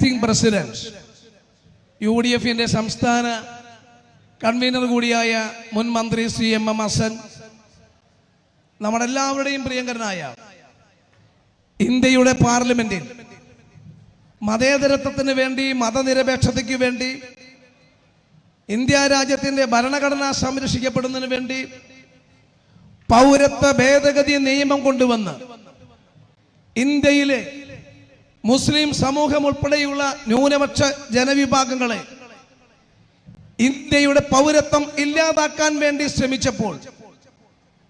Acting president U D എഫിന്റെ സംസ്ഥാന convener കൂടിയായ മുൻ മന്ത്രി ശ്രീ എം എം ഹസൻ നമ്മുടെ എല്ലാവരുടെയും പ്രിയങ്കരനായ ഇന്ത്യയുടെ പാർലമെന്റിൽ മതേതരത്വത്തിന് വേണ്ടി മതനിരപേക്ഷതയ്ക്ക് വേണ്ടി ഇന്ത്യ രാജ്യത്തിന്റെ ഭരണഘടന സംരക്ഷിക്കപ്പെടുന്നതിന് വേണ്ടി പൗരത്വ ഭേദഗതി നിയമം കൊണ്ടുവന്ന് ഇന്ത്യയിലെ മുസ്ലിം സമൂഹം ഉൾപ്പെടെയുള്ള ന്യൂനപക്ഷ ജനവിഭാഗങ്ങളെ ഇന്ത്യയുടെ പൗരത്വം ഇല്ലാതാക്കാൻ വേണ്ടി ശ്രമിച്ചപ്പോൾ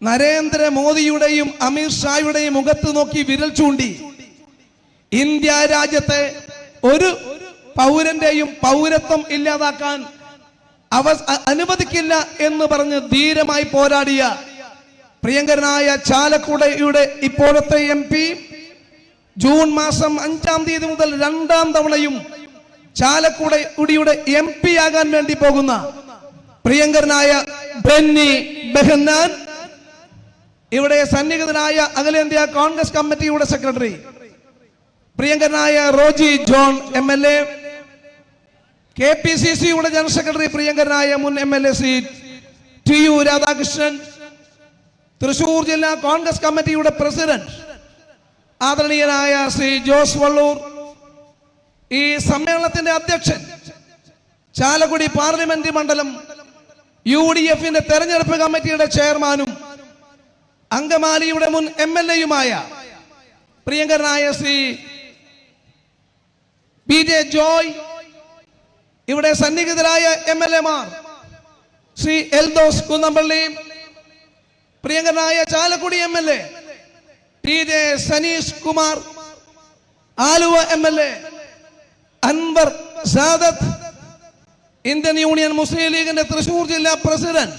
നരേന്ദ്രമോദിയുടെയും അമിത്ഷായുടെയും മുഖത്ത് നോക്കി വിരൽ ചൂണ്ടി ഇന്ത്യ രാജ്യത്തെ ഒരു പൗരന്റെയും പൗരത്വം ഇല്ലാതാക്കാൻ അവ അനുവദിക്കില്ല എന്ന് പറഞ്ഞ് ധീരമായി പോരാടിയ പ്രിയങ്കരനായ ചാലക്കുടയുടെ ഇപ്പോഴത്തെ എം പി ജൂൺ മാസം അഞ്ചാം തീയതി മുതൽ രണ്ടാം തവണയും ചാലക്കുടയുടെ എം പി ആകാൻ വേണ്ടി പോകുന്ന പ്രിയങ്കരനായ ബെന്നി ബെഹന്നാൻ ഇവിടെ സന്നിഹിതനായ അഖിലേന്ത്യാ കോൺഗ്രസ് കമ്മിറ്റിയുടെ സെക്രട്ടറി പ്രിയങ്കരനായ Roji John M L A K P C സിയുടെ ജനറൽ സെക്രട്ടറി പ്രിയങ്കരനായ മുൻ M L A C T U Radhakrishnan Thrissur ജില്ലാ കോൺഗ്രസ് കമ്മിറ്റിയുടെ പ്രസിഡന്റ് ആദരണീയനായ ശ്രീ ജോസ് വള്ളൂർ ഈ സമ്മേളനത്തിന്റെ അധ്യക്ഷൻ ചാലക്കുടി പാർലമെന്റ് മണ്ഡലം യു ഡി എഫിന്റെ തെരഞ്ഞെടുപ്പ് കമ്മിറ്റിയുടെ ചെയർമാനും അങ്കമാലിയുടെ മുൻ എം എൽ എയുമായ പ്രിയങ്കരനായ ശ്രീ പി ജെ ജോയ് ഇവിടെ സന്നിഹിതരായ എം എൽ എമാർ ശ്രീ എൽദോസ് കുന്നമ്പള്ളി പ്രിയങ്കരനായ Chalakudy M L A T J Saneesh Kumar Aluva M L A Anwar Sadath Indian Union Muslim ലീഗിന്റെ തൃശൂർ ജില്ലാ president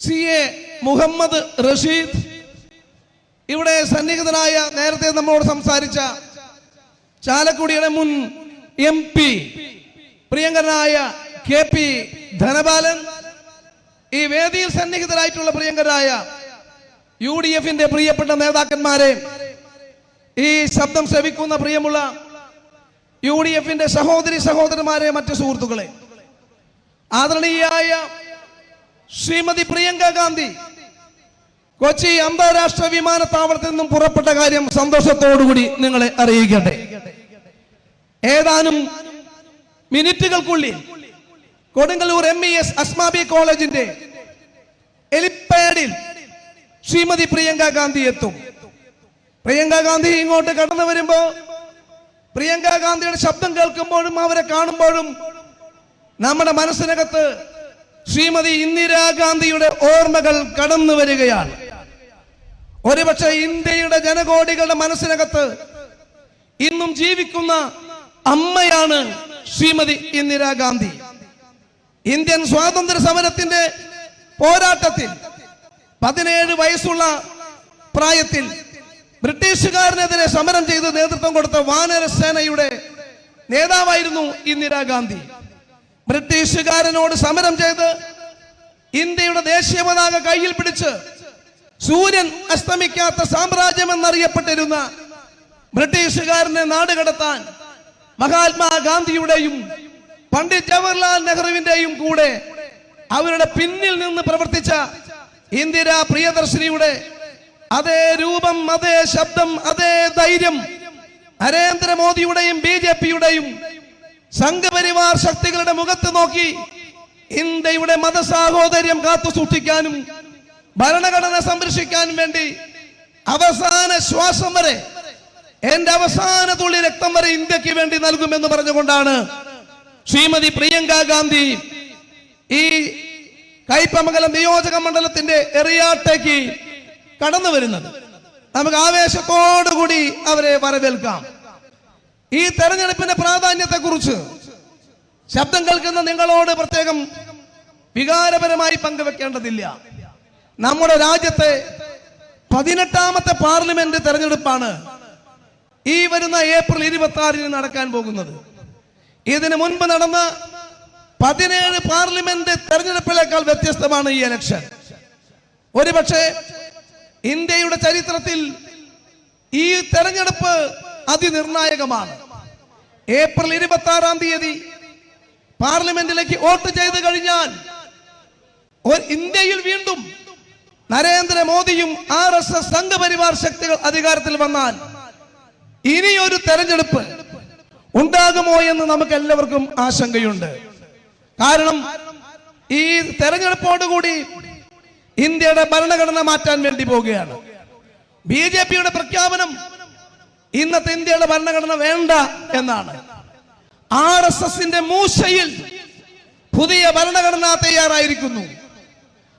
C A Muhammad Rasheed. ഇവിടെ സന്നിഹിതനായ നേരത്തെ നമ്മളോട് സംസാരിച്ച ചാലക്കുടിയുടെ മുൻ എം പി പ്രിയങ്കരനായ കെ പി ധനപാലൻ ഈ വേദിയിൽ സന്നിഹിതരായിട്ടുള്ള പ്രിയങ്കരായ യു ഡി എഫിന്റെ പ്രിയപ്പെട്ട നേതാക്കന്മാരെ ഈ ശബ്ദം ശ്രവിക്കുന്ന പ്രിയമുള്ള യു ഡി എഫിന്റെ സഹോദരി സഹോദരന്മാരെ മറ്റു സുഹൃത്തുക്കളെ ആദരണീയായ ശ്രീമതി പ്രിയങ്ക ഗാന്ധി കൊച്ചി അന്താരാഷ്ട്ര വിമാനത്താവളത്തിൽ നിന്നും പുറപ്പെട്ട കാര്യം സന്തോഷത്തോടുകൂടി നിങ്ങളെ അറിയിക്കട്ടെ. ഏതാനും മിനിറ്റുകൾക്കുള്ളിൽ Kodungallur M E S Asmabi കോളേജിന്റെ എലിപ്പാഡിൽ ശ്രീമതി പ്രിയങ്ക ഗാന്ധി എത്തും. പ്രിയങ്ക ഗാന്ധി ഇങ്ങോട്ട് കടന്നു വരുമ്പോ പ്രിയങ്ക ഗാന്ധിയുടെ ശബ്ദം കേൾക്കുമ്പോഴും അവരെ കാണുമ്പോഴും നമ്മുടെ മനസ്സിനകത്ത് ശ്രീമതി ഇന്ദിരാഗാന്ധിയുടെ ഓർമ്മകൾ കടന്നു വരികയാണ്. ഒരുപക്ഷെ ഇന്ത്യയുടെ ജനകോടികളുടെ മനസ്സിനകത്ത് ഇന്നും ജീവിക്കുന്ന അമ്മയാണ് ശ്രീമതി ഇന്ദിരാഗാന്ധി ഇന്ത്യൻ സ്വാതന്ത്ര്യ സമരത്തിന്റെ പോരാട്ടത്തിൽ പതിനേഴ് വയസ്സുള്ള പ്രായത്തിൽ ബ്രിട്ടീഷുകാരനെതിരെ സമരം ചെയ്ത് നേതൃത്വം കൊടുത്ത വാനര സേനയുടെ നേതാവായിരുന്നു ഇന്ദിരാഗാന്ധി ബ്രിട്ടീഷുകാരനോട് സമരം ചെയ്ത് ഇന്ത്യയുടെ ദേശീയ പതാക കയ്യിൽ പിടിച്ച് സൂര്യൻ അസ്തമിക്കാത്ത സാമ്രാജ്യം എന്നറിയപ്പെട്ടിരുന്ന ബ്രിട്ടീഷുകാരനെ നാടുകടത്താൻ മഹാത്മാഗാന്ധിയുടെയും പണ്ഡിറ്റ് ജവഹർലാൽ നെഹ്റുവിന്റെയും കൂടെ അവരുടെ പിന്നിൽ നിന്ന് പ്രവർത്തിച്ച ഇന്ദിര പ്രിയദർശിനിയുടെ അതേ രൂപം അതേ ശബ്ദം അതേ ധൈര്യം നരേന്ദ്രമോദിയുടെയും ബി ജെ പിയുടെയും സംഘപരിവാർ ശക്തികളുടെ മുഖത്ത് നോക്കി ഇന്ത്യയുടെ മതസാഹോദര്യം കാത്തു സൂക്ഷിക്കാനും ഭരണഘടന സംരക്ഷിക്കാനും വേണ്ടി അവസാന ശ്വാസം വരെ എന്റെ അവസാന തുള്ളി രക്തം വരെ ഇന്ത്യയ്ക്ക് വേണ്ടി നൽകുമെന്ന് പറഞ്ഞുകൊണ്ടാണ് ശ്രീമതി പ്രിയങ്ക ഗാന്ധി ഈ കൈപ്പമംഗലം നിയോജക മണ്ഡലത്തിന്റെ എറിയാട്ടേക്ക് കടന്നു വരുന്നത്. നമുക്ക് ആവേശത്തോടുകൂടി അവരെ വരവേൽക്കാം. ഈ തെരഞ്ഞെടുപ്പിന്റെ പ്രാധാന്യത്തെ കുറിച്ച് ശബ്ദം കേൾക്കുന്ന നിങ്ങളോട് പ്രത്യേകം വികാരപരമായി പങ്കുവെക്കേണ്ടതില്ല. നമ്മുടെ രാജ്യത്തെ പതിനെട്ടാമത്തെ പാർലമെന്റ് തെരഞ്ഞെടുപ്പാണ് ഈ വരുന്ന ഏപ്രിൽ ഇരുപത്തി ആറിന് നടക്കാൻ പോകുന്നത്. ഇതിനു മുൻപ് നടന്ന പതിനേഴ് പാർലമെന്റ് തെരഞ്ഞെടുപ്പിനേക്കാൾ വ്യത്യസ്തമാണ് ഈ ഇലക്ഷൻ ഒരുപക്ഷെ ഇന്ത്യയുടെ ചരിത്രത്തിൽ ഈ തെരഞ്ഞെടുപ്പ് അതിനിർണായകമാണ്. ഏപ്രിൽ ഇരുപത്തി ആറാം തീയതി പാർലമെന്റിലേക്ക് വോട്ട് ചെയ്ത് കഴിഞ്ഞാൽ ഇന്ത്യയിൽ വീണ്ടും നരേന്ദ്രമോദിയും ആർ എസ് എസ് സംഘപരിവാർ ശക്തികൾ അധികാരത്തിൽ വന്നാൽ ഇനിയൊരു തെരഞ്ഞെടുപ്പ് ഉണ്ടാകുമോ എന്ന് നമുക്ക് എല്ലാവർക്കും ആശങ്കയുണ്ട്. കാരണം ഈ തെരഞ്ഞെടുപ്പോടുകൂടി ഇന്ത്യയുടെ ഭരണഘടന മാറ്റാൻ വേണ്ടി പോവുകയാണ്. ബി ജെ പിയുടെ പ്രഖ്യാപനം ഇന്നത്തെ ഇന്ത്യയുടെ ഭരണഘടന വേണ്ട എന്നാണ്. ആർ എസ് എസിന്റെ മൂശയിൽ പുതിയ ഭരണഘടന തയ്യാറായിരിക്കുന്നു.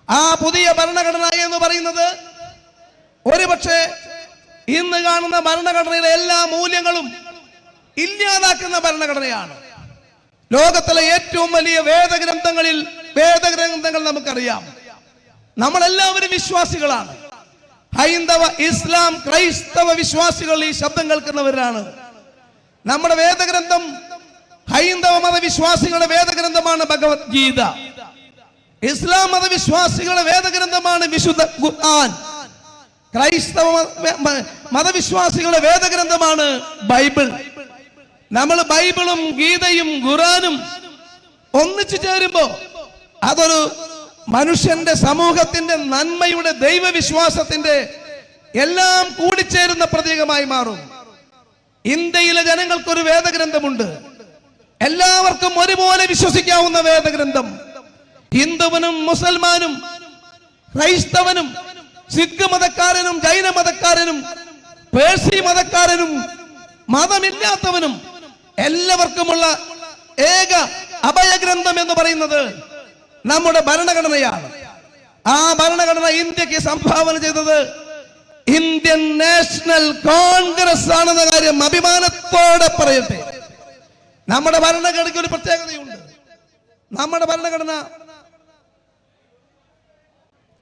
ആ പുതിയ ഭരണഘടന എന്ന് പറയുന്നത് ഒരുപക്ഷെ ഇന്ന് കാണുന്ന ഭരണഘടനയിലെ എല്ലാ മൂല്യങ്ങളും ഇല്ലാതാക്കുന്ന ഭരണഘടനയാണ്. ലോകത്തിലെ ഏറ്റവും വലിയ വേദഗ്രന്ഥങ്ങളിൽ വേദഗ്രന്ഥങ്ങൾ നമുക്കറിയാം. നമ്മളെല്ലാവരും വിശ്വാസികളാണ്. ഹൈന്ദവ ഇസ്ലാം ക്രൈസ്തവ വിശ്വാസികൾ ഈ ശബ്ദം കേൾക്കുന്നവരാണ്. നമ്മുടെ വേദഗ്രന്ഥം ഹൈന്ദവ മതവിശ്വാസികളുടെ വേദഗ്രന്ഥമാണ് ഭഗവത്ഗീത. ഇസ്ലാം മതവിശ്വാസികളുടെ വേദഗ്രന്ഥമാണ് വിശുദ്ധ ഖുർആൻ. ക്രൈസ്തവ മതവിശ്വാസികളുടെ വേദഗ്രന്ഥമാണ് ബൈബിൾ. നമ്മൾ ബൈബിളും ഗീതയും ഖുറാനും ഒന്നിച്ചു ചേരുമ്പോ അതൊരു മനുഷ്യന്റെ സമൂഹത്തിന്റെ നന്മയുടെ ദൈവവിശ്വാസത്തിന്റെ എല്ലാം കൂടിച്ചേരുന്ന പ്രതീകമായി മാറും. ഇന്ത്യയിലെ ജനങ്ങൾക്കൊരു വേദഗ്രന്ഥമുണ്ട്. എല്ലാവർക്കും ഒരുപോലെ വിശ്വസിക്കാവുന്ന വേദഗ്രന്ഥം. ഹിന്ദുവിനും മുസൽമാനും ക്രൈസ്തവനും സിഖ് മതക്കാരനും ജൈന മതക്കാരനും പേഴ്സി മതക്കാരനും മതമില്ലാത്തവനും എല്ലാവർക്കുമുള്ള ഏക അഭയഗ്രന്ഥം എന്ന് പറയുന്നത് നമ്മുടെ ഭരണഘടനയാണ്. ആ ഭരണഘടന ഇന്ത്യയ്ക്ക് സംഭാവന ചെയ്തത് ഇന്ത്യൻ നാഷണൽ കോൺഗ്രസ് ആണെന്ന കാര്യം അഭിമാനത്തോടെ പറയട്ടെ. നമ്മുടെ ഭരണഘടനയ്ക്ക് ഒരു പ്രത്യേകതയുണ്ട്. നമ്മുടെ ഭരണഘടന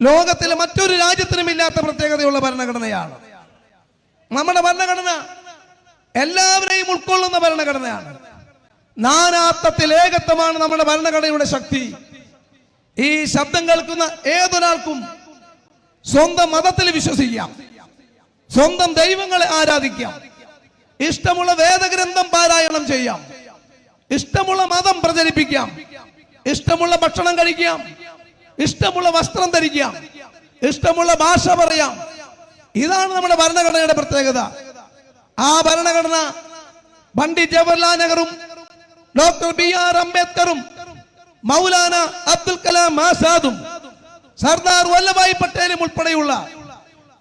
ലോകത്തിലെ മറ്റൊരു രാജ്യത്തിനും ഇല്ലാത്ത പ്രത്യേകതയുള്ള ഭരണഘടനയാണ്. നമ്മുടെ ഭരണഘടന എല്ലാവരെയും ഉൾക്കൊള്ളുന്ന ഭരണഘടനയാണ്. നാനാത്വത്തിൽ ഏകത്വമാണ് നമ്മുടെ ഭരണഘടനയുടെ ശക്തി. ഈ ശബ്ദം കേൾക്കുന്ന ഏതൊരാൾക്കും സ്വന്തം മതത്തിൽ വിശ്വസിക്കാം. സ്വന്തം ദൈവങ്ങളെ ആരാധിക്കാം. ഇഷ്ടമുള്ള വേദഗ്രന്ഥം പാരായണം ചെയ്യാം. ഇഷ്ടമുള്ള മതം പ്രചരിപ്പിക്കാം. ഇഷ്ടമുള്ള ഭക്ഷണം കഴിക്കാം. ഇഷ്ടമുള്ള വസ്ത്രം ധരിക്കാം. ഇഷ്ടമുള്ള ഭാഷ പറയാം. ഇതാണ് നമ്മുടെ ഭരണഘടനയുടെ പ്രത്യേകത. ആ ഭരണഘടന പണ്ഡിറ്റ് ജവഹർലാൽ നെഹ്റും ഡോക്ടർ ബി ആർ അംബേദ്കറും മൗലാന അബ്ദുൽ കലാം ആസാദും സർദാർ വല്ലഭായ് പട്ടേലും ഉൾപ്പെടെയുള്ള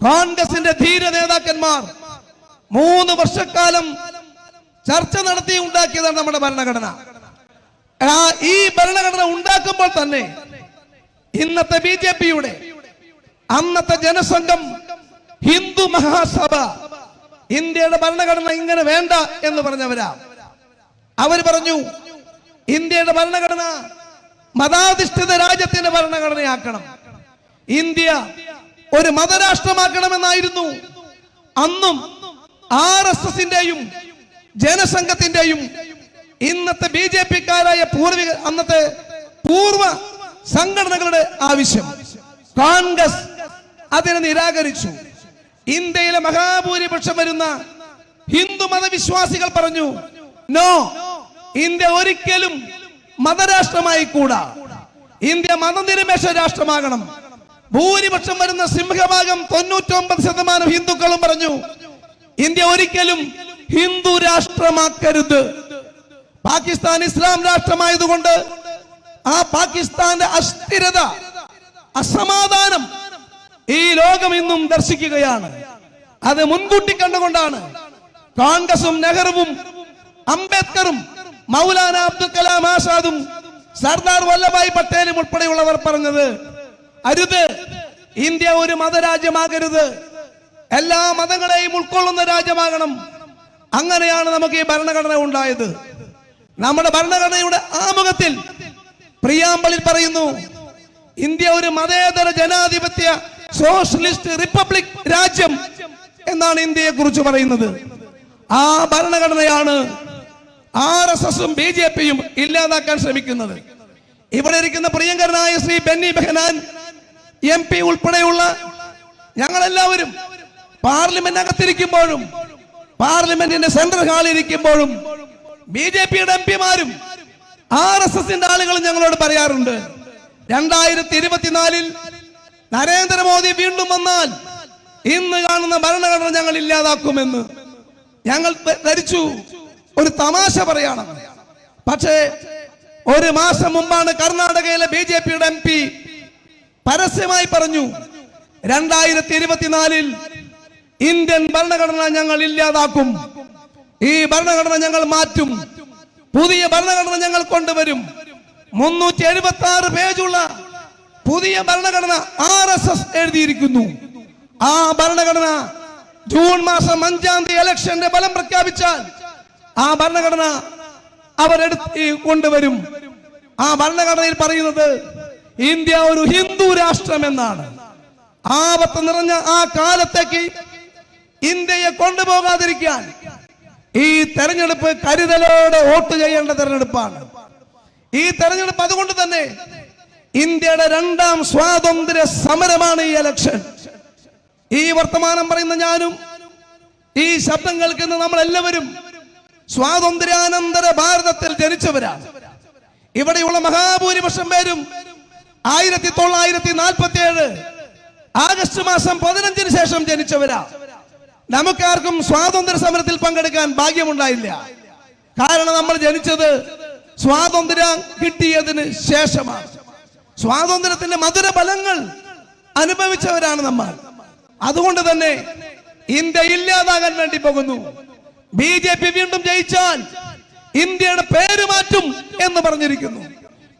കോൺഗ്രസിന്റെ ധീര നേതാക്കന്മാർ മൂന്ന് വർഷക്കാലം ചർച്ച നടത്തി ഉണ്ടാക്കിയതാണ് നമ്മുടെ ഭരണഘടന. ഈ ഭരണഘടന ഉണ്ടാക്കുമ്പോൾ തന്നെ ഇന്നത്തെ ബി ജെ പിയുടെ അന്നത്തെ ജനസംഘം ഹിന്ദു മഹാസഭ ഇന്ത്യയുടെ ഭരണഘടന ഇങ്ങനെ വേണ്ട എന്ന് പറഞ്ഞവരാ. അവർ പറഞ്ഞു ഇന്ത്യയുടെ ഭരണഘടന മതാധിഷ്ഠിത രാജ്യത്തിന്റെ ഭരണഘടനയാക്കണം. ഇന്ത്യ ഒരു മതരാഷ്ട്രമാക്കണമെന്നായിരുന്നു. അന്നും ആർ എസ് എസിന്റെയും ജനസംഘത്തിന്റെയും ഇന്നത്തെ ബി ജെ പിക്കാരായ പൂർവിക അന്നത്തെ പൂർവ സംഘടനകളുടെ ആവശ്യം. കോൺഗ്രസ് അതിനെ നിരാകരിച്ചു. ഇന്ത്യയിലെ മഹാഭൂരിപക്ഷം വരുന്ന ഹിന്ദു മതവിശ്വാസികൾ പറഞ്ഞു നോ ഇന്ത്യ ഒരിക്കലും മതരാഷ്ട്രമായി കൂടാ. ഇന്ത്യ മതനിരപേക്ഷ രാഷ്ട്രമാകണം. ഭൂരിപക്ഷം വരുന്ന സിംഹഭാഗം തൊണ്ണൂറ്റൊമ്പത് ശതമാനം ഹിന്ദുക്കളും പറഞ്ഞു ഇന്ത്യ ഒരിക്കലും ഹിന്ദു രാഷ്ട്രമാക്കരുത്. പാകിസ്ഥാൻ ഇസ്ലാം രാഷ്ട്രമായതുകൊണ്ട് ആ പാകിസ്ഥാന്റെ അസ്ഥിരത അസമാധാനം ഈ ലോകം ഇന്നും ദർശിക്കുകയാണ്. അത് മുൻകൂട്ടി കണ്ടുകൊണ്ടാണ് കോൺഗ്രസും നെഹ്റുവും അംബേദ്കറും മൗലാന അബ്ദുൽ കലാം ആസാദും സർദാർ വല്ലഭായ് പട്ടേലും ഉൾപ്പെടെയുള്ളവർ പറഞ്ഞത് അരുത് ഇന്ത്യ ഒരു മതരാജ്യമാകരുത് എല്ലാ മതങ്ങളെയും ഉൾക്കൊള്ളുന്ന രാജ്യമാകണം. അങ്ങനെയാണ് നമുക്ക് ഈ ഭരണഘടന ഉണ്ടായത്. നമ്മുടെ ഭരണഘടനയുടെ ആമുഖത്തിൽ പ്രിയാമ്പളിൽ പറയുന്നു ഇന്ത്യ ഒരു മതേതര ജനാധിപത്യ സോഷ്യലിസ്റ്റ് റിപ്പബ്ലിക് രാജ്യം എന്നാണ് ഇന്ത്യയെ കുറിച്ച് പറയുന്നത്. ആ ഭരണഘടനയാണ് ആർ എസ് എസും ബി ജെ പിയും ഇല്ലാതാക്കാൻ ശ്രമിക്കുന്നത്. ഇവിടെ ഇരിക്കുന്ന പ്രിയങ്കരനായ ശ്രീ ബെന്നി ബെഹനാൻ എം പി ഉൾപ്പെടെയുള്ള ഞങ്ങളെല്ലാവരും പാർലമെന്റ് അകത്തിരിക്കുമ്പോഴും പാർലമെന്റിന്റെ സെൻട്രൽ ഹാളിൽ ഇരിക്കുമ്പോഴും ബി ജെ പിയുടെ എം പിമാരും ആർ എസ് എസിന്റെ ആളുകളും ഞങ്ങളോട് പറയാറുണ്ട്. രണ്ടായിരത്തി ഇരുപത്തിനാലിൽ നരേന്ദ്രമോദി വീണ്ടും വന്നാൽ ഇന്ന് കാണുന്ന ഭരണഘടന ഞങ്ങൾ ഇല്ലാതാക്കുമെന്ന്. ഞങ്ങൾ ധരിച്ചു. ഒരു തമാശ പറയണം. പക്ഷേ ഒരു മാസം മുമ്പാണ് കർണാടകയിലെ ബി ജെ പിയുടെ എം പി പരസ്യമായി പറഞ്ഞു രണ്ടായിരത്തി ഇരുപത്തിനാലിൽ ഇന്ത്യൻ ഭരണഘടന ഞങ്ങൾ ഇല്ലാതാക്കും. ഈ ഭരണഘടന ഞങ്ങൾ മാറ്റും. പുതിയ ഭരണഘടന ഞങ്ങൾ കൊണ്ടുവരും. മുന്നൂറ്റി എഴുപത്തി ആറ് പേജുള്ള പുതിയ ഭരണഘടന ആർ എസ് എസ് എഴുതിയിരിക്കുന്നു. ആ ഭരണഘടന ജൂൺ മാസം അഞ്ചാം തീയതി ഇലക്ഷന്റെ ഫലം പ്രഖ്യാപിച്ചാൽ ആ ഭരണഘടന അവരെടുത്ത് കൊണ്ടുവരും. ആ ഭരണഘടനയിൽ പറയുന്നത് ഇന്ത്യ ഒരു ഹിന്ദു രാഷ്ട്രം എന്നാണ് ആപത്ത് നിറഞ്ഞ ആ കാലത്തേക്ക് ഇന്ത്യയെ കൊണ്ടുപോകാതിരിക്കാൻ ഈ തെരഞ്ഞെടുപ്പ് കരുതലോടെ വോട്ട് ചെയ്യേണ്ട തെരഞ്ഞെടുപ്പാണ്. ഈ തെരഞ്ഞെടുപ്പ് അതുകൊണ്ട് തന്നെ ഇന്ത്യയുടെ രണ്ടാം സ്വാതന്ത്ര്യ സമരമാണ് ഈ ഇലക്ഷൻ ഈ വർത്തമാനം പറയുന്ന ഞാനും ഈ ശബ്ദം കേൾക്കുന്ന നമ്മളെല്ലാവരും സ്വാതന്ത്ര്യാനന്തര ഭാരതത്തിൽ ജനിച്ചവരാണ്. ഇവിടെയുള്ള മഹാഭൂരിപക്ഷം പേരും ആയിരത്തി തൊള്ളായിരത്തി നാൽപ്പത്തി ഏഴ് ആഗസ്റ്റ് മാസം പതിനഞ്ചിന് ശേഷം ജനിച്ചവരാ. നമുക്കാർക്കും സ്വാതന്ത്ര്യ സമരത്തിൽ പങ്കെടുക്കാൻ ഭാഗ്യമുണ്ടായില്ല. കാരണം നമ്മൾ ജനിച്ചത് സ്വാതന്ത്ര്യം കിട്ടിയതിന് ശേഷമാണ്. സ്വാതന്ത്ര്യത്തിന്റെ മധുര ഫലങ്ങൾ അനുഭവിച്ചവരാണ് നമ്മൾ. അതുകൊണ്ട് തന്നെ ഇന്ത്യ ഇല്ലാതാകാൻ വേണ്ടി പോകുന്നു. ബി ജെ പി വീണ്ടും ജയിച്ചാൽ ഇന്ത്യയുടെ പേര് മാറ്റും എന്ന് പറഞ്ഞിരിക്കുന്നു.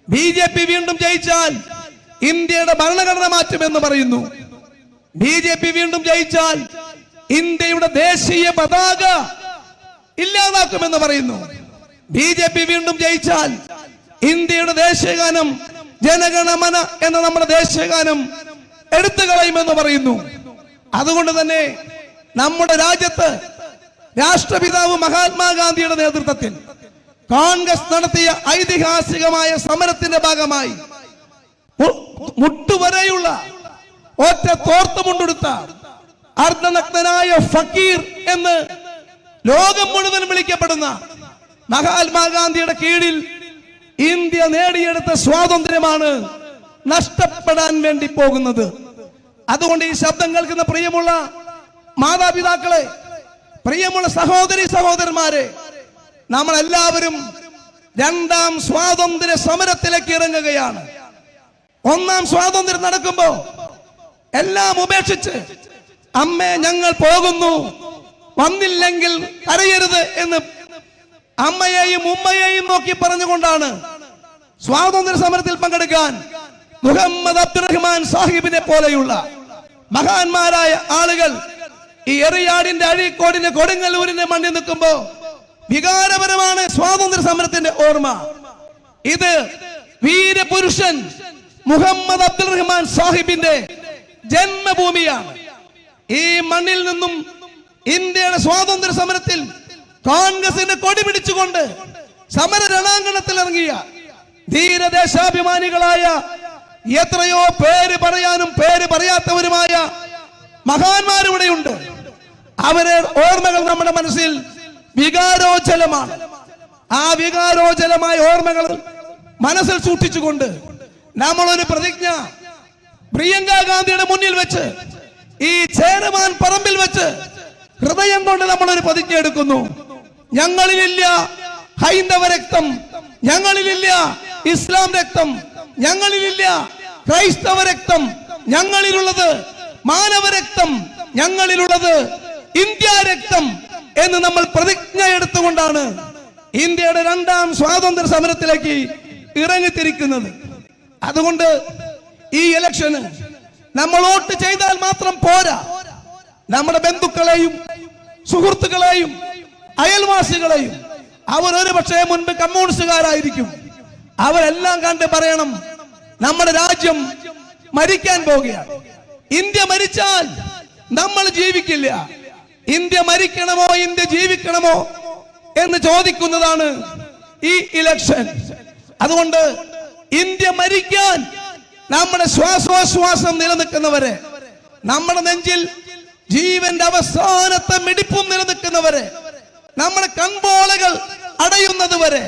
ബി ജെ പി വീണ്ടും ജയിച്ചാൽ ഇന്ത്യയുടെ ഭരണഘടന മാറ്റും എന്ന് പറയുന്നു. ബി ജെ പി വീണ്ടും ജയിച്ചാൽ ഇന്ത്യയുടെ ദേശീയ പതാക ഇല്ലാതാക്കുമെന്ന് പറയുന്നു. ബി ജെ പി വീണ്ടും ജയിച്ചാൽ ഇന്ത്യയുടെ ദേശീയഗാനം ജനഗണമന എന്ന നമ്മുടെ ദേശീയഗാനം എടുത്തു കളയുമെന്ന് പറയുന്നു. അതുകൊണ്ട് തന്നെ നമ്മുടെ രാജ്യത്ത് രാഷ്ട്രപിതാവ് മഹാത്മാഗാന്ധിയുടെ നേതൃത്വത്തിൽ കോൺഗ്രസ് നടത്തിയ ഐതിഹാസികമായ സമരത്തിന്റെ ഭാഗമായി മുട്ടുവരെയുള്ള ഒറ്റ തോർത്തുമുണ്ടെടുത്ത അർദ്ധനഗ്നായ ഫക്കീർ എന്ന് ലോകം മുഴുവൻ വിളിക്കപ്പെടുന്ന മഹാത്മാഗാന്ധിയുടെ കീഴിൽ ഇന്ത്യ നേടിയെടുത്ത സ്വാതന്ത്ര്യമാണ് നഷ്ടപ്പെടാൻ വേണ്ടി പോകുന്നത്. അതുകൊണ്ട് ഈ ശബ്ദം കേൾക്കുന്ന പ്രിയമുള്ള മാതാപിതാക്കളെ പ്രിയമുള്ള സഹോദരി സഹോദരന്മാരെ നമ്മൾ എല്ലാവരും രണ്ടാം സ്വാതന്ത്ര്യ സമരത്തിലേക്ക് ഇറങ്ങുകയാണ്. ഒന്നാം സ്വാതന്ത്ര്യം നടക്കുമ്പോ എല്ലാം ഉപേക്ഷിച്ച് അമ്മേ ഞങ്ങൾ പോകുന്നു. വന്നില്ലെങ്കിൽ അറിയരുത് എന്ന് അമ്മയെയും ഉമ്മയെയും നോക്കി പറഞ്ഞുകൊണ്ടാണ് സ്വാതന്ത്ര്യ സമരത്തിൽ പങ്കെടുക്കാൻ മുഹമ്മദ് അബ്ദുറഹ്മാൻ സാഹിബിനെ പോലെയുള്ള മഹാന്മാരായ ആളുകൾ ഈ എറിയാടിന്റെ അഴീക്കോടിന്റെ കൊടുങ്ങല്ലൂരിന്റെ മണ്ണിൽ നിൽക്കുമ്പോ വികാരപരമാണ് സ്വാതന്ത്ര്യ സമരത്തിന്റെ ഓർമ്മ. ഇത് വീരപുരുഷൻ മുഹമ്മദ് അബ്ദുൽ റഹ്മാൻ സാഹിബിന്റെ ജന്മഭൂമിയാണ്. ഈ മണ്ണിൽ നിന്നും ഇന്ത്യയുടെ സ്വാതന്ത്ര്യ സമരത്തിൽ കോൺഗ്രസിന്റെ കൊടി പിടിച്ചുകൊണ്ട് സമര രണാങ്കണത്തിൽ ഇറങ്ങിയ ധീരദേശാഭിമാനികളായ എത്രയോ പേര് പറയാനും പേര് പറയാത്തവരുമായ മഹാന്മാരിവിടെയുണ്ട്. അവരെ ഓർമ്മകൾ നമ്മുടെ മനസ്സിൽ വികാരോജലമാണ് ആ വികാരോജലമായ ഓർമ്മകൾ മനസ്സിൽ സൂക്ഷിച്ചുകൊണ്ട് നമ്മളൊരു പ്രതിജ്ഞ പ്രിയങ്ക ഗാന്ധിയുടെ മുന്നിൽ വെച്ച് ഈ ചേരമാൻ പറമ്പിൽ വെച്ച് ഹൃദയം കൊണ്ട് നമ്മളൊരു പ്രതിജ്ഞ എടുക്കുന്നു. ഞങ്ങളിലില്ല. ഹൈന്ദവ രക്തം ഞങ്ങളിലില്ല. ഇസ്ലാം രക്തം ഞങ്ങളിലില്ല. ക്രൈസ്തവ രക്തം ഞങ്ങളിലുള്ളത്. മാനവ രക്തം ഞങ്ങളിലുള്ളത്. ഇന്ത്യ രക്തം എന്ന് നമ്മൾ പ്രതിജ്ഞ എടുത്തുകൊണ്ടാണ് ഇന്ത്യയുടെ രണ്ടാം സ്വാതന്ത്ര്യ സമരത്തിലേക്ക് ഇറങ്ങിത്തിരിക്കുന്നത്. അതുകൊണ്ട് ഈ ഇലക്ഷന് നമ്മൾ വോട്ട് ചെയ്താൽ മാത്രം പോരാ. നമ്മുടെ ബന്ധുക്കളെയും സുഹൃത്തുക്കളെയും അയൽവാസികളെയും അവർ ഒരു പക്ഷേ മുൻപ് കമ്മ്യൂണിസ്റ്റുകാരായിരിക്കും. അവരെല്ലാം കണ്ട് പറയണം നമ്മുടെ രാജ്യം മരിക്കാൻ പോകുകയാണ് ഇന്ത്യ മരിച്ചാൽ നമ്മൾ ജീവിക്കില്ല. ഇന്ത്യ മരിക്കണമോ ഇന്ത്യ ജീവിക്കണമോ എന്ന് ചോദിക്കുന്നതാണ് ഈ ഇലക്ഷൻ. അതുകൊണ്ട് ഇന്ത്യ മരിക്കാൻ നമ്മുടെ ശ്വാസോശ്വാസം നിലനിൽക്കുന്നവരെ നമ്മുടെ നെഞ്ചിൽ ജീവന്റെ അവസാനത്തെ മിടിപ്പും നിലനിൽക്കുന്നവരെ നമ്മുടെ കൺപോളകൾ അടയുന്നത് വരെ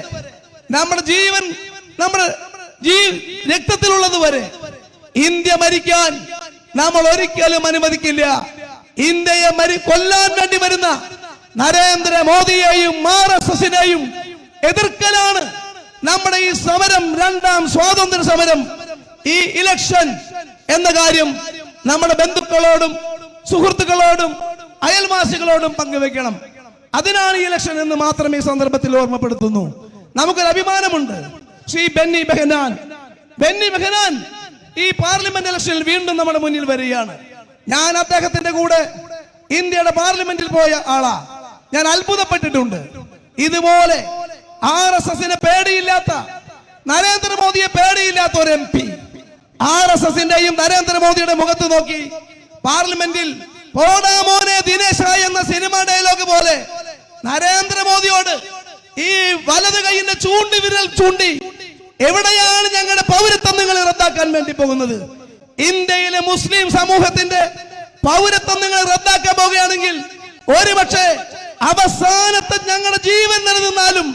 നമ്മുടെ ജീവൻ നമ്മുടെ ജീ രക്തത്തിലുള്ളത് വരെ. ഇന്ത്യ മരിക്കാൻ നമ്മൾ ഒരിക്കലും അനുവദിക്കില്ല. ഇന്ത്യയെ മരി കൊല്ലാൻ വേണ്ടി വരുന്ന നരേന്ദ്ര മോദിയെയും ആർ എസ് എസിനെയും എതിർക്കലാണ് നമ്മുടെ ഈ സമരം രണ്ടാം സ്വാതന്ത്ര്യ സമരം ഈ ഇലക്ഷൻ എന്ന കാര്യം നമ്മുടെ ബന്ധുക്കളോടും സുഹൃത്തുക്കളോടും അയൽവാസികളോടും പങ്കുവെക്കണം. അതിനാണ് ഈ ഇലക്ഷൻ എന്ന് മാത്രമേ ഈ സന്ദർഭത്തിൽ ഓർമ്മപ്പെടുത്തുന്നു. നമുക്കൊരു അഭിമാനമുണ്ട്. ശ്രീ ബെന്നി ബെഹനാൻ ബെന്നി ബെഹനാൻ ഈ പാർലമെന്റ് ഇലക്ഷനിൽ വീണ്ടും നമ്മുടെ മുന്നിൽ വരികയാണ്. ഞാൻ അദ്ദേഹത്തിന്റെ കൂടെ ഇന്ത്യയുടെ പാർലമെന്റിൽ പോയ ആളാ. ഞാൻ അത്ഭുതപ്പെട്ടിട്ടുണ്ട്. ഇതുപോലെ ആർ എസ് എസിന് പേടിയില്ലാത്ത നരേന്ദ്രമോദിയെ പേടിയില്ലാത്ത ഒരു എം പി. ആർ എസ് എസിന്റെയും നരേന്ദ്രമോദിയുടെ മുഖത്ത് നോക്കി പാർലമെന്റിൽ പോടാമോനെ ദിനേശായി ദിനേശ എന്ന സിനിമ ഡയലോഗ് പോലെ നരേന്ദ്രമോദിയോട് ഈ വലത് കൈയിന്റെ ചൂണ്ടി വിരൽ ചൂണ്ടി എവിടെയാണ് ഞങ്ങളുടെ പൗരത്വം നിങ്ങൾ റദ്ദാക്കാൻ വേണ്ടി പോകുന്നത്? ഇന്ത്യയിലെ മുസ്ലിം സമൂഹത്തിന്റെ പൗരത്വം നിങ്ങൾ റദ്ദാക്കാൻ പോവുകയാണെങ്കിൽ ഒരുപക്ഷെ അവസാനത്തെ ഞങ്ങളുടെ ജീവൻ നിലനിന്നാലും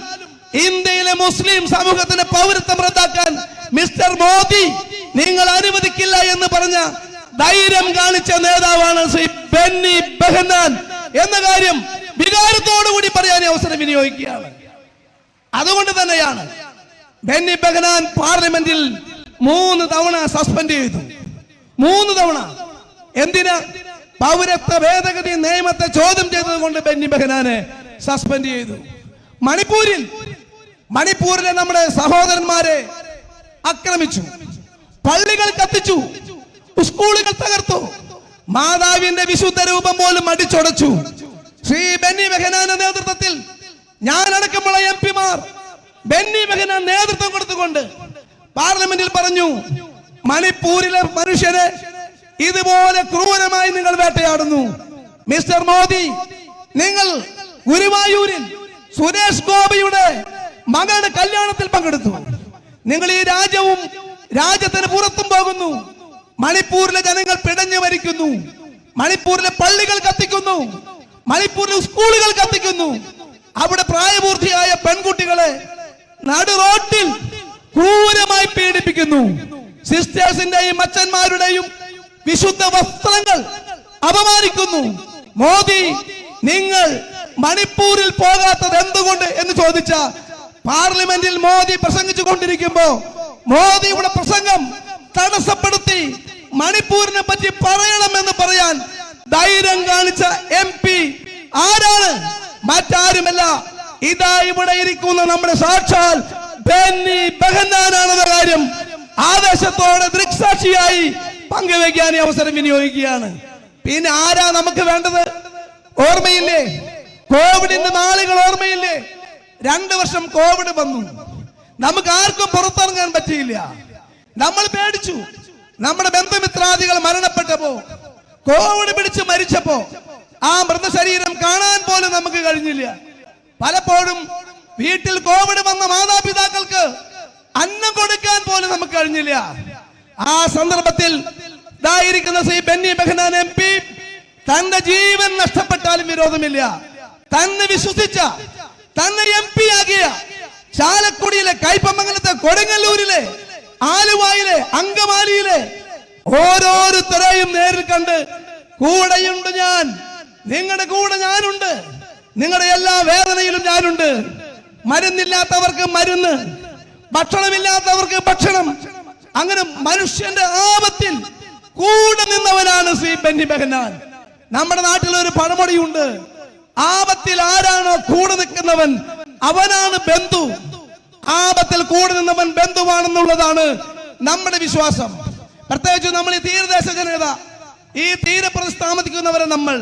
ഇന്ത്യയിലെ മുസ്ലിം സമൂഹത്തിന്റെ പൗരത്വം റദ്ദാക്കാൻ മിസ്റ്റർ മോദി നിങ്ങൾ അനുവദിക്കില്ല എന്ന് പറഞ്ഞ ധൈര്യം കാണിച്ച നേതാവാണ് ശ്രീ ബെന്നി ബെഹനാൻ എന്ന കാര്യം വികാരത്തോടു കൂടി പറയാൻ അവസരം വിനിയോഗിക്കുകയാണ്. അതുകൊണ്ട് തന്നെയാണ് ബെന്നി ബഗനാൻ പാർലമെന്റിൽ മൂന്ന് തവണ സസ്പെൻഡ് ചെയ്തു. മൂന്ന് തവണ. എന്തിന്? പൗരത്വ ഭേദഗതി നിയമത്തെ ചോദ്യം ചെയ്തത് കൊണ്ട് ബെന്നി ബഹനാനെ സസ്പെൻഡ് ചെയ്തു. മണിപ്പൂരിൽ മണിപ്പൂരിലെ നമ്മുടെ സഹോദരന്മാരെ ആക്രമിച്ചു. പള്ളികൾ കത്തിച്ചു. സ്കൂളുകൾ തകർത്തു. മാതാവിന്റെ വിശുദ്ധ രൂപം പോലും അടിച്ചൊടച്ചു. ശ്രീ ബെന്നി ബെഹനാന്റെ നേതൃത്വത്തിൽ ഞാനടക്കമുള്ള എം പിമാർ ബെന്നി മെഹനാൻ നേതൃത്വം കൊടുത്തുകൊണ്ട് പാർലമെന്റിൽ പറഞ്ഞു മണിപ്പൂരിലെ മനുഷ്യരെ ഇതുപോലെ ക്രൂരമായി നിങ്ങൾ വേട്ടയാടുന്നു. മിസ്റ്റർ മോദി നിങ്ങൾ ഗുരുവായൂരിൽ സുരേഷ് ഗോപിയുടെ മകളുടെ കല്യാണത്തിൽ പങ്കെടുത്തു. നിങ്ങൾ ഈ രാജ്യവും രാജ്യത്തിന് പുറത്തും പോകുന്നു. മണിപ്പൂരിലെ ജനങ്ങൾ പിടഞ്ഞു മരിക്കുന്നു. മണിപ്പൂരിലെ പള്ളികൾ കത്തിക്കുന്നു. മണിപ്പൂരിലെ സ്കൂളുകൾ കത്തിക്കുന്നു. അവിടെ പ്രായപൂർത്തിയായ പെൺകുട്ടികളെ നടു റോട്ടിൽ ക്രൂരമായി പീഡിപ്പിക്കുന്നു. സിസ്റ്റേഴ്സിന്റെയും അച്ഛന്മാരുടെയും വിശുദ്ധ വസ്ത്രങ്ങൾ അപമാനിക്കുന്നു. മോദി നിങ്ങൾ മണിപ്പൂരിൽ പോകാത്തത് എന്തുകൊണ്ട് എന്ന് ചോദിച്ച പാർലമെന്റിൽ മോദി പ്രസംഗിച്ചു കൊണ്ടിരിക്കുമ്പോ മോദിയുടെ പ്രസംഗം തടസ്സപ്പെടുത്തി മണിപ്പൂരിനെ പറ്റി പറയണമെന്ന് പറയാൻ ധൈര്യം കാണിച്ച എം പി ആരാണ്? മറ്റാരുമല്ല. ഇതാ ഇവിടെ ഇരിക്കുന്ന നമ്മുടെ സാക്ഷാൽ ബെന്നി ബഹന്നാനാണെന്ന കാര്യം ആവേശത്തോടെ ദൃക്സാക്ഷിയായി പങ്കുവെക്കാൻ ഈ അവസരം വിനിയോഗിക്കുകയാണ്. പിന്നെ ആരാ നമുക്ക് വേണ്ടത്? ഓർമ്മയില്ലേ? കോവിഡിന്റെ നാളുകൾ ഓർമ്മയില്ലേ? രണ്ടു വർഷം കോവിഡ് വന്നു. നമുക്ക് ആർക്കും പുറത്തിറങ്ങാൻ പറ്റിയില്ല. നമ്മൾ പേടിച്ചു. നമ്മുടെ ബന്ധുമിത്രാദികൾ മരണപ്പെട്ടപ്പോ കോവിഡ് പിടിച്ച് മരിച്ചപ്പോ ആ മൃതശരീരം കാണാൻ പോലും നമുക്ക് കഴിഞ്ഞില്ല. പലപ്പോഴും വീട്ടിൽ കോവിഡ് വന്ന മാതാപിതാക്കൾക്ക് അന്നം കൊടുക്കാൻ പോലും നമുക്ക് കഴിഞ്ഞില്ല. ആ സന്ദർഭത്തിൽ ഇതായിരിക്കുന്ന ശ്രീ ബെന്നി ബെഹനാൻ എം പി തന്റെ ജീവൻ നഷ്ടപ്പെട്ടാലും വിരോധമില്ല. തന്നെ വിശ്വസിച്ച തന്നെ എം പി ആകിയ ചാലക്കുടിയിലെ കൈപ്പമംഗലത്തെ കൊടുങ്ങല്ലൂരിലെ ആലുവായിലെ അങ്കമാലിയിലെ ഓരോരുത്തരെയും നേരിൽ കണ്ട് കൂടെയുണ്ട് ഞാൻ. നിങ്ങളുടെ കൂടെ ഞാനുണ്ട്. നിങ്ങളുടെ എല്ലാ വേദനയിലും ഞാനുണ്ട്. മരുന്നില്ലാത്തവർക്ക് മരുന്ന് ഭക്ഷണമില്ലാത്തവർക്ക് ഭക്ഷണം. അങ്ങനെ മനുഷ്യന്റെ ആപത്തിൽ കൂടെ നിന്നവനാണ് ശ്രീ ബെന്നി ബെഹനാൻ നമ്മുടെ നാട്ടിൽ ഒരു പഴമൊഴിയുണ്ട്. ആപത്തിൽ ആരാണോ കൂടെ നിൽക്കുന്നവൻ? അവനാണ് ബന്ധു. ആപത്തിൽ കൂടെ നിന്നവൻ ബന്ധുവാണെന്നുള്ളതാണ് നമ്മുടെ വിശ്വാസം. പ്രത്യേകിച്ച് നമ്മൾ ഈ തീരദേശ ജനത ഈ തീരപ്രദേശത്ത് താമസിക്കുന്നവരെ നമ്മൾ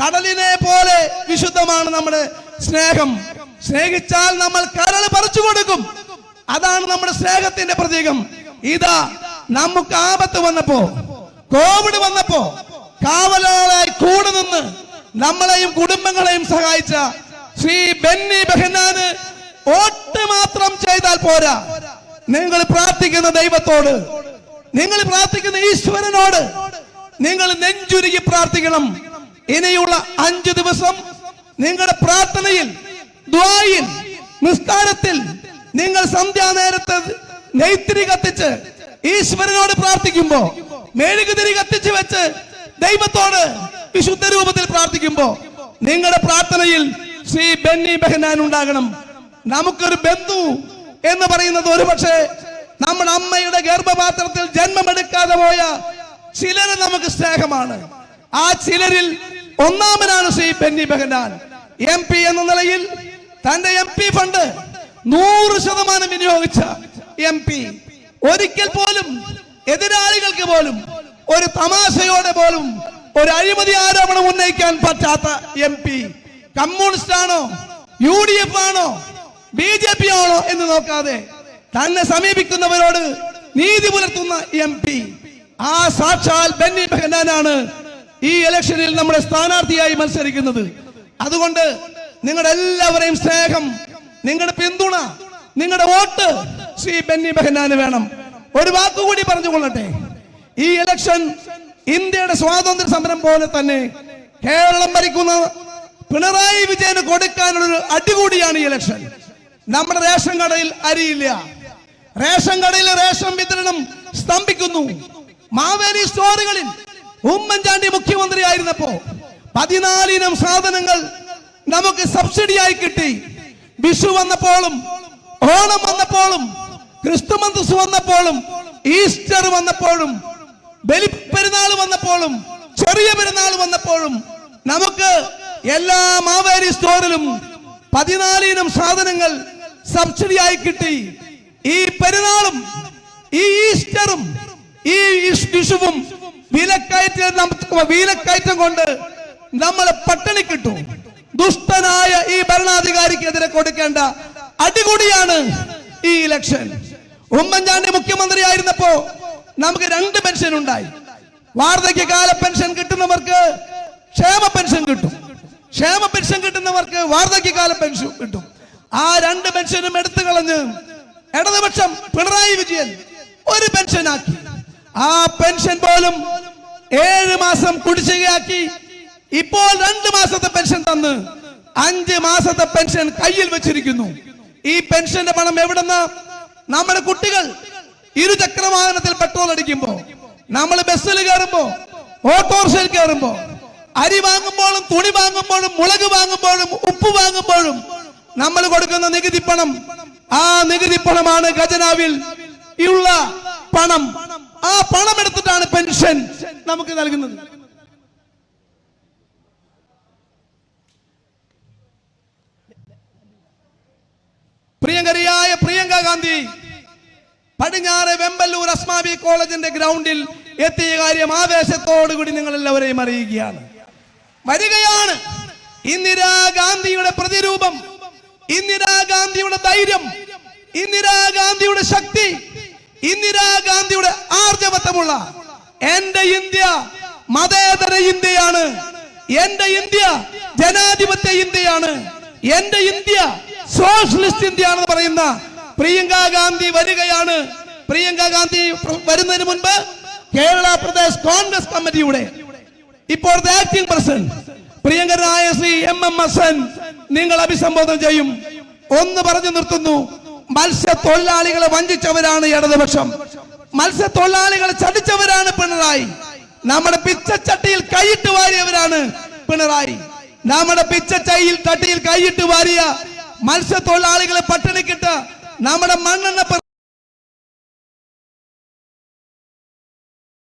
കടലിനെ പോലെ വിശുദ്ധമാണ് നമ്മുടെ സ്നേഹം. സ്നേഹിച്ചാൽ നമ്മൾ കരൾ പറിച്ചു കൊടുക്കും. അതാണ് നമ്മുടെ സ്നേഹത്തിന്റെ പ്രതീകം. ഇതാ നമുക്ക് ആപത്ത് വന്നപ്പോ കോവിഡ് വന്നപ്പോ കാവലാളായി കൂടെ നിന്ന് നമ്മളെയും കുടുംബങ്ങളെയും സഹായിച്ച ശ്രീ ബെന്നി ബെഹനാന് വോട്ട് മാത്രം ചെയ്താൽ പോരാ. നിങ്ങൾ പ്രാർത്ഥിക്കുന്ന ദൈവത്തോട് നിങ്ങൾ പ്രാർത്ഥിക്കുന്ന ഈശ്വരനോട് നിങ്ങൾ നെഞ്ചുരുകി പ്രാർത്ഥിക്കണം. ഇനിയുള്ള അഞ്ചു ദിവസം നിങ്ങളുടെ പ്രാർത്ഥനയിൽ ദ്വായിൽ നിസ്കാരത്തിൽ നിങ്ങൾ സന്ധ്യാനേരത്ത് നെയ്ത്തിരി കത്തിച്ച് ഈശ്വരനോട് പ്രാർത്ഥിക്കുമ്പോ മെഴുകുതിരി കത്തിച്ച് വെച്ച് ദൈവത്തോട് വിശുദ്ധ രൂപത്തിൽ പ്രാർത്ഥിക്കുമ്പോ നിങ്ങളുടെ പ്രാർത്ഥനയിൽ ശ്രീ ബെന്നി ബെഹനാൻ ഉണ്ടാകണം. നമുക്കൊരു ബന്ധു എന്ന് പറയുന്നത് ഒരുപക്ഷെ നമ്മൾ അമ്മയുടെ ഗർഭപാത്രത്തിൽ ജന്മമെടുക്കാതെ പോയ ചിലര് നമുക്ക് സ്നേഹമാണ്. ആ ചിലരിൽ ഒന്നാമനാണ് ശ്രീ ബെന്നി ബെഹനാൻ. എം പി എന്ന നിലയിൽ തന്റെ എം പി ഫണ്ട് നൂറ് ശതമാനം വിനിയോഗിച്ച എം പി. ഒരിക്കൽ പോലും എതിരാളികൾക്ക് പോലും ഒരു തമാശയോടെ പോലും ഒരു അഴിമതി ആരോപണം ഉന്നയിക്കാൻ പറ്റാത്ത എം പി. കമ്മ്യൂണിസ്റ്റ് ആണോ യു ഡി എഫ് ആണോ? ബി ജെ പി ആണോ എന്ന് നോക്കാതെ തന്നെ സമീപിക്കുന്നവരോട് നീതി പുലർത്തുന്ന എം പി. ആ സാക്ഷാൽ ബെന്നി ബെഹനാനാണ് ഈ ഇലക്ഷനിൽ നമ്മുടെ സ്ഥാനാർത്ഥിയായി മത്സരിക്കുന്നത്. അതുകൊണ്ട് നിങ്ങളുടെ എല്ലാവരെയും സ്നേഹം നിങ്ങളുടെ പിന്തുണ നിങ്ങളുടെ വോട്ട് ശ്രീ ബെന്നി ബെഹനാന് വേണം. ഒരു വാക്കുകൂടി പറഞ്ഞുകൊള്ളട്ടെ. ഈ ഇലക്ഷൻ ഇന്ത്യയുടെ സ്വാതന്ത്ര്യ സമരം പോലെ തന്നെ കേരളം ഭരിക്കുന്ന പിണറായി വിജയന് കൊടുക്കാനുള്ളൊരു അടികൂടിയാണ് ഈ ഇലക്ഷൻ. നമ്മുടെ റേഷൻ കടയിൽ അരിയില്ല. റേഷൻ കടയിലെ റേഷൻ വിതരണം സ്തംഭിക്കുന്നു. മാവേലി സ്റ്റോറുകളിൽ ഉമ്മൻചാണ്ടി മുഖ്യമന്ത്രി ആയിരുന്നപ്പോ പതിനാലിനം സാധനങ്ങൾ നമുക്ക് സബ്സിഡിയായി കിട്ടി. വിഷു വന്നപ്പോഴും ഓണം വന്നപ്പോഴും ക്രിസ്തുമസ് വന്നപ്പോഴും ഈസ്റ്റർ വന്നപ്പോഴും ബലിപ്പെരുന്നാൾ വന്നപ്പോഴും ചെറിയ പെരുന്നാൾ വന്നപ്പോഴും നമുക്ക് എല്ലാ മാവേലി സ്റ്റോറിലും പതിനാലിനം സാധനങ്ങൾ സബ്സിഡിയായി കിട്ടി. ഈ പെരുന്നാളും ഈ ഈസ്റ്ററും ഈ വിഷുവും വിലക്കയറ്റം വിലക്കയറ്റം കൊണ്ട് നമ്മൾ പട്ടിണി കിട്ടും. ദുഷ്ടനായ ഈ ഭരണാധികാരിക്കെതിരെ കൊടുക്കേണ്ട അടികൂടിയാണ് ഈ ഇലക്ഷൻ. ഉമ്മൻചാണ്ടി മുഖ്യമന്ത്രി ആയിരുന്നപ്പോ നമുക്ക് രണ്ട് പെൻഷൻ ഉണ്ടായി. വാർദ്ധക്യകാല പെൻഷൻ കിട്ടുന്നവർക്ക് ക്ഷേമ പെൻഷൻ കിട്ടും. ക്ഷേമ പെൻഷൻ കിട്ടുന്നവർക്ക് വാർദ്ധക്യകാല പെൻഷൻ കിട്ടും. ആ രണ്ട് പെൻഷനും എടുത്തു കളഞ്ഞ് ഇടതുപക്ഷം പിണറായി വിജയൻ ഒരു പെൻഷനാക്കി. ആ പെൻഷൻ പോലും ഏഴ് മാസം കുടിശ്ശികയാക്കി. ഇപ്പോൾ രണ്ട് മാസത്തെ പെൻഷൻ തന്ന് അഞ്ച് മാസത്തെ പെൻഷൻ കയ്യിൽ വെച്ചിരിക്കുന്നു. ഈ പെൻഷന്റെ പണം എവിടെന്ന്? നമ്മുടെ കുട്ടികൾ ഇരുചക്ര വാഹനത്തിൽ പെട്രോൾ അടിക്കുമ്പോ നമ്മൾ ബസ്സിൽ കയറുമ്പോ ഓട്ടോറിക്ഷയിൽ കയറുമ്പോ അരി വാങ്ങുമ്പോഴും തുണി വാങ്ങുമ്പോഴും മുളക് വാങ്ങുമ്പോഴും ഉപ്പ് വാങ്ങുമ്പോഴും നമ്മൾ കൊടുക്കുന്ന നികുതി പണം ആ നികുതി പണമാണ് ഖജനാവിൽ ഉള്ള പണം. ആ പണം എടുത്തിട്ടാണ് പെൻഷൻ നമുക്ക് നൽകുന്നത്. പ്രിയങ്കരിയായ പ്രിയങ്ക ഗാന്ധി പടിഞ്ഞാറ് വെമ്പല്ലൂർ അസ്മാബി കോളേജിന്റെ ഗ്രൗണ്ടിൽ എത്തിയ കാര്യം ആവേശത്തോടുകൂടി നിങ്ങൾ എല്ലാവരെയും അറിയുകയാണ്. വരികയാണ് ഇന്ദിരാഗാന്ധിയുടെ പ്രതിരൂപം. ഇന്ദിരാഗാന്ധിയുടെ ധൈര്യം ഇന്ദിരാഗാന്ധിയുടെ ശക്തി ഇന്ദിരാഗാന്ധിയുടെ ആർജവത്വമുള്ള എന്റെ ഇന്ത്യ മതേതര ഇന്ത്യയാണ്. എന്റെ ഇന്ത്യ ജനാധിപത്യ ഇന്ത്യയാണ്. എന്റെ ഇന്ത്യ സോഷ്യലിസ്റ്റ് ഇന്ത്യയാണെന്ന് പറയുന്ന പ്രിയങ്ക ഗാന്ധി വരികയാണ്. പ്രിയങ്ക ഗാന്ധി വരുന്നതിന് മുൻപ് കേരള പ്രദേശ് കോൺഗ്രസ് കമ്മിറ്റിയുടെ ഇപ്പോഴത്തെ ആക്ടിംഗ് പ്രസിഡന്റ് പ്രിയങ്കരനായ ശ്രീ എം എം ഹസൻ നിങ്ങൾ അഭിസംബോധന ചെയ്യും. ഒന്ന് പറഞ്ഞു നിർത്തുന്നു. മത്സ്യത്തൊഴിലാളികളെ വഞ്ചിച്ചവരാണ് ഇടതുപക്ഷം. മത്സ്യത്തൊഴിലാളികളെ ചതിച്ചവരാണ് പിണറായി. നമ്മുടെ പിച്ചച്ചട്ടിയിൽ കൈയിട്ട് വാരിയവരാണ് പിണറായി. നമ്മുടെ പിച്ചച്ചയിൽ തട്ടിയിൽ കൈയിട്ട് വാരിയ മത്സ്യത്തൊഴിലാളികളെ പട്ടിണിക്കിട്ട് നമ്മുടെ മണ്ണെണ്ണ